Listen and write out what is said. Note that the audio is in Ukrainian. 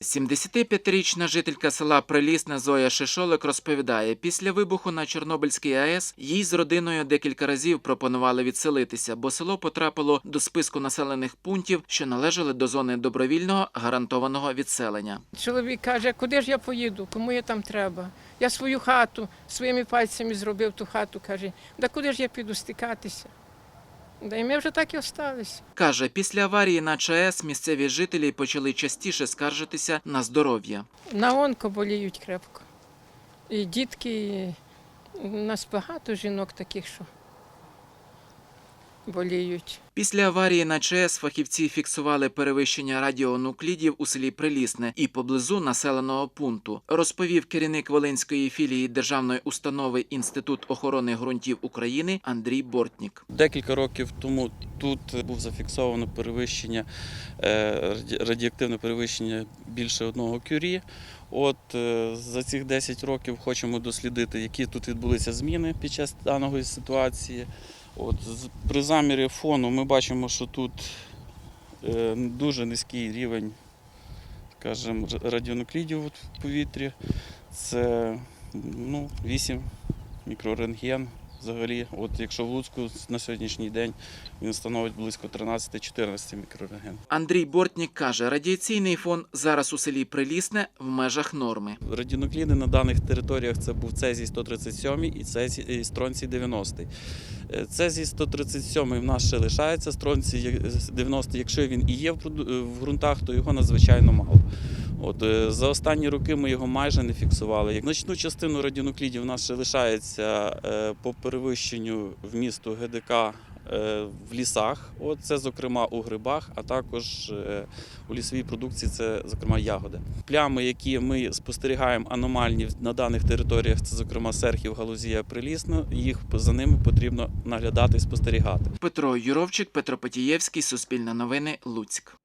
75-річна жителька села Прилісне Зоя Шишолик розповідає, після вибуху на Чорнобильській АЕС їй з родиною декілька разів пропонували відселитися, бо село потрапило до списку населених пунктів, що належали до зони добровільного гарантованого відселення. Чоловік каже, куди ж я поїду, кому я там треба? Я свою хату своїми пальцями зробив ту хату, каже, да куди ж я піду стикатися? Да і ми вже так і остались. Каже, після аварії на ЧАЕС місцеві жителі почали частіше скаржитися на здоров'я. На онко боліють крепко. І дітки, і у нас багато жінок таких, що боліють. Після аварії на ЧАЕС фахівці фіксували перевищення радіонуклідів у селі Прилісне і поблизу населеного пункту, розповів керівник Волинської філії державної установи Інститут охорони ґрунтів України Андрій Бортнік. Декілька років тому тут був зафіксовано перевищення е, радіоактивне перевищення більше одного кюрі. От е, за цих 10 років хочемо дослідити, які тут відбулися зміни під час даної ситуації. От при замірі фону ми бачимо, що тут е, дуже низький рівень, скажімо, радіонуклідів в повітрі. Це ну, 8 мікрорентген. Взагалі, от якщо в Луцьку на сьогоднішній день він становить близько 13-14 мікрорентген. Андрій Бортнік каже, радіаційний фон зараз у селі Прилісне в межах норми. Радіонукліди на даних територіях це був цезій 137 і цезій і стронцій 90. Е, Цезій 137 в нас ще лишається, стронцій є- 90, якщо він і є е, в ґрунтах, то його надзвичайно мало. От, е, за останні роки ми його майже не фіксували. Значну частину радіонуклідів у нас ще лишається е, по перевищенню вмісту ГДК е, в лісах. От, це, зокрема, у грибах, а також у лісовій продукції це, зокрема, ягоди. Плями, які ми спостерігаємо аномальні на даних територіях, це, зокрема, серхів, галузія, прилісно, їх за ними потрібно наглядати і спостерігати. Петро Юровчик, Петро Потієвський, Суспільне новини, Луцьк.